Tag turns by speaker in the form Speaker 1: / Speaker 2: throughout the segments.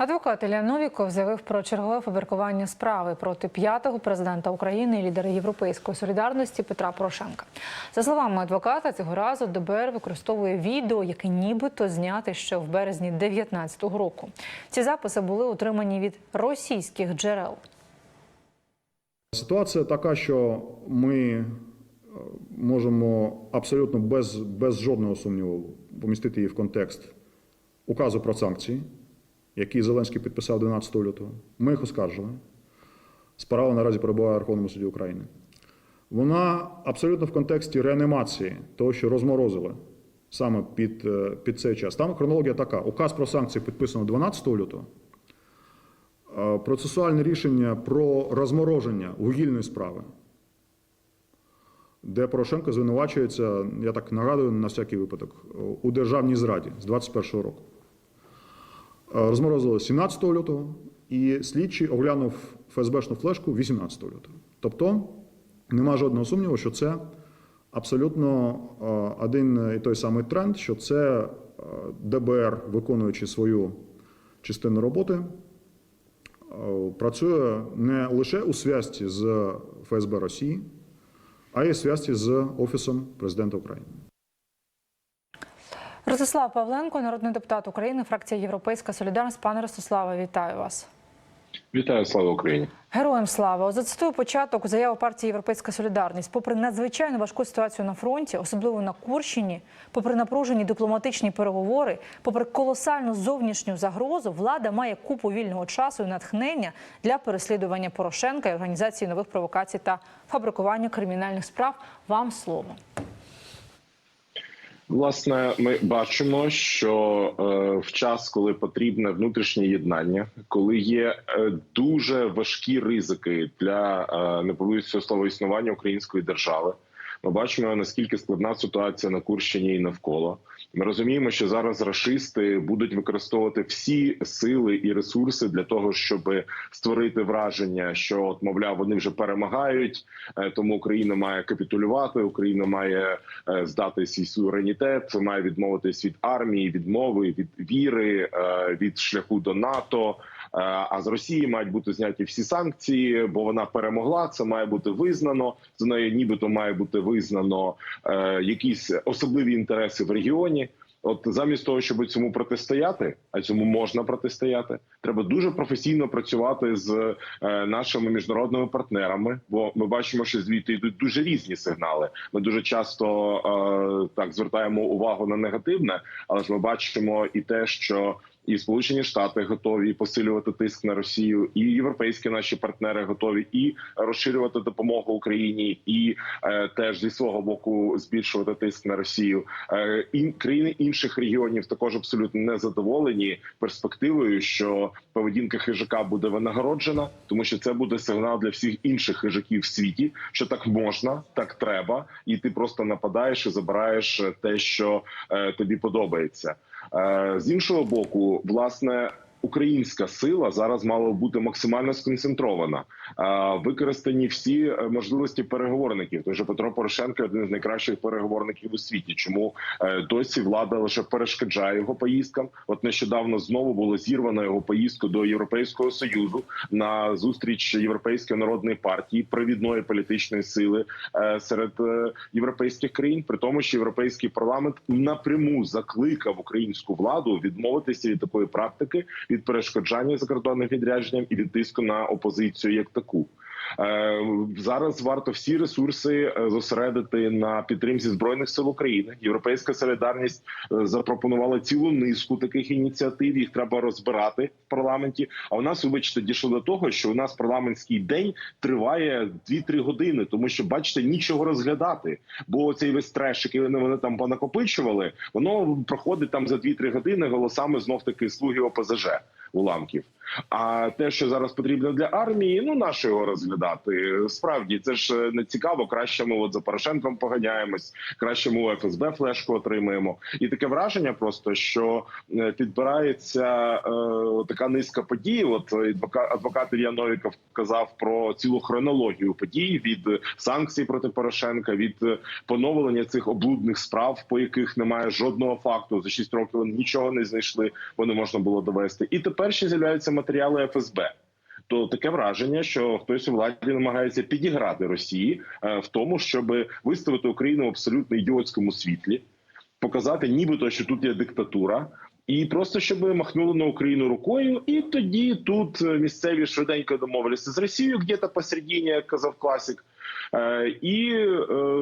Speaker 1: Адвокат Ілля Новіков заявив про чергове фабрикування справи проти п'ятого президента України і лідера Європейської солідарності Петра Порошенка. За словами адвоката, цього разу ДБР використовує відео, яке нібито зняте ще в березні 2019 року. Ці записи були отримані від російських джерел.
Speaker 2: Ситуація така, що ми е, можемо абсолютно без, без жодного сумніву помістити її в контекст указу про санкції, який Зеленський підписав 12 лютого. Ми їх оскаржили. Справа наразі перебуває в Верховному суді України. Вона абсолютно в контексті реанімації того, що розморозили саме під, е, під цей час. Там хронологія така: указ про санкції підписано 12 лютого. Е, Процесуальне рішення про розмороження вугільної справи, де Порошенко звинувачується, я так нагадую на всякий випадок, у державній зраді з 21-го року. Е, Розморозили 17 лютого, і слідчий оглянув ФСБшну флешку 18 лютого. Тобто нема жодного сумніву, що це абсолютно е, один і той самий тренд, що це е, ДБР, виконуючи свою частину роботи, працює не лише у зв'язці з ФСБ Росії, а й у зв'язці з Офісом президента України.
Speaker 1: Ростислав Павленко, народний депутат України, фракція Європейська Солідарність. Пане Ростиславе, вітаю вас.
Speaker 3: Вітаю, слава Україні.
Speaker 1: Героям слава зацитую початок заяви партії Європейська Солідарність. Попри надзвичайно важку ситуацію на фронті, особливо на Курщині, попри напружені дипломатичні переговори, попри колосальну зовнішню загрозу, влада має купу вільного часу і натхнення для переслідування Порошенка і організації нових провокацій та фабрикування кримінальних справ. Вам слово.
Speaker 3: Власне, ми бачимо, що е, в час, коли потрібне внутрішнє єднання, коли є е, дуже важкі ризики для е, не цього слова існування української держави. Ми бачимо наскільки складна ситуація на Курщині і навколо. Ми розуміємо, що зараз рашисти будуть використовувати всі сили і ресурси для того, щоб створити враження, що от, мовляв, вони вже перемагають, е, тому Україна має капітулювати, Україна має е, здати свій суверенітет, має відмовитись від армії, від мови, від віри, е, від шляху до НАТО. Е, А з Росії мають бути зняті всі санкції, бо вона перемогла. Це має бути визнано. За нею нібито має бути визнано е, якісь особливі інтереси в регіоні. От замість того, щоб цьому протистояти, а цьому можна протистояти, треба дуже професійно працювати з е, нашими міжнародними партнерами. Бо ми бачимо, що звідти йдуть дуже різні сигнали. Ми дуже часто так звертаємо увагу на негативне, але ж ми бачимо і те, що і Сполучені Штати готові посилювати тиск на Росію, і європейські наші партнери готові і розширювати допомогу Україні, і е, теж зі свого боку збільшувати тиск на Росію. Е, і країни інших регіонів також абсолютно не задоволені перспективою, що поведінка хижака буде винагороджена, тому що це буде сигнал для всіх інших хижаків в світі, що так можна, так треба, і ти просто нападаєш і забираєш те, що е, тобі подобається. Е, З іншого боку, власне. Українська сила зараз мала бути максимально сконцентрована, використані всі е, можливості переговорників. Тож Петро Порошенко один з найкращих переговорників у світі. Чому е, досі влада лише перешкоджає його поїздкам? От нещодавно знову було зірвано його поїздку до Європейського союзу на зустріч Європейської народної партії, провідної політичної сили е, серед європейських країн, при тому, що європейський парламент напряму закликав українську владу відмовитися від такої практики, від перешкоджання закордонним відрядженням і від тиску на опозицію як таку. Е, Зараз варто всі ресурси е, зосередити на підтримці збройних сил України. Європейська солідарність е, запропонувала цілу низку таких ініціатив. Їх треба розбирати в парламенті. А у нас, вибачте, дійшло до того, що у нас парламентський день триває 2-3 години, тому що бачите, нічого розглядати. Бо цей весь треш, який вони, вони там понакопичували, воно проходить там за 2-3 години голосами знов таки слуги ОПЗЖ уламків. А те, що зараз потрібно для армії, ну на його розглядати? Справді це ж не цікаво. Краще ми от за Порошенком поганяємось, краще ми у ФСБ флешку отримаємо. І таке враження, просто що е, підбирається е, така низка подій. От адвокат, Ілля Новіков казав про цілу хронологію подій від санкцій проти Порошенка, від е, поновлення цих облудних справ, по яких немає жодного факту. За 6 років нічого не знайшли, бо не можна було довести. І тепер ще з'являються матеріали ФСБ. То таке враження, що хтось у владі намагається підіграти Росії е, в тому, щоб виставити Україну в абсолютно ідіотському світлі, показати, нібито що тут є диктатура, і просто щоб махнули на Україну рукою, і тоді тут е, місцеві швиденько домовилися з Росією, где-то посередині, як казав класик. Е, і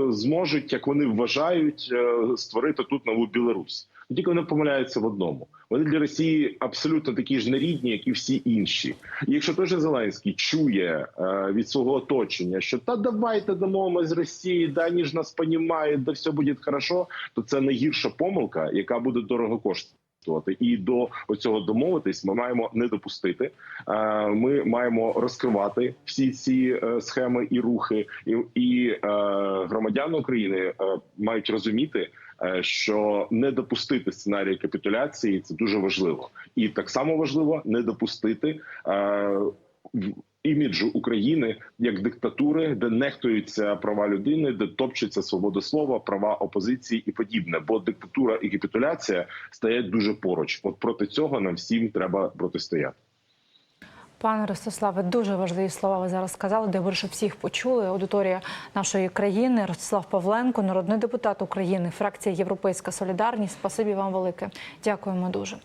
Speaker 3: зможуть, як вони вважають, створити тут нову Білорусь. Ну, Тільки вони помиляються в одному. Вони для Росії абсолютно такі ж нерідні, як і всі інші. І якщо той же Зеленський чує е, від свого оточення, що та давайте домовимося з Росією, да вони ж нас понімають, да все буде хорошо, то це найгірша помилка, яка буде дорого коштувати. І до оцього домовитись ми маємо не допустити. Е, Ми маємо розкривати всі ці е, схеми і рухи, і, громадяни України мають розуміти, що не допустити сценарій капітуляції це дуже важливо, і так само важливо не допустити. е, Іміджу України як диктатури, де нехтуються права людини, де топчеться свобода слова, права опозиції і подібне. Бо диктатура і капітуляція стоять дуже поруч. От проти цього нам всім треба протистояти.
Speaker 1: Пане Ростиславе, дуже важливі слова ви зараз сказали, де ви всіх почули. Аудиторія нашої країни Ростислав Павленко, народний депутат України, фракція Європейська Солідарність. Спасибі вам велике. Дякуємо дуже.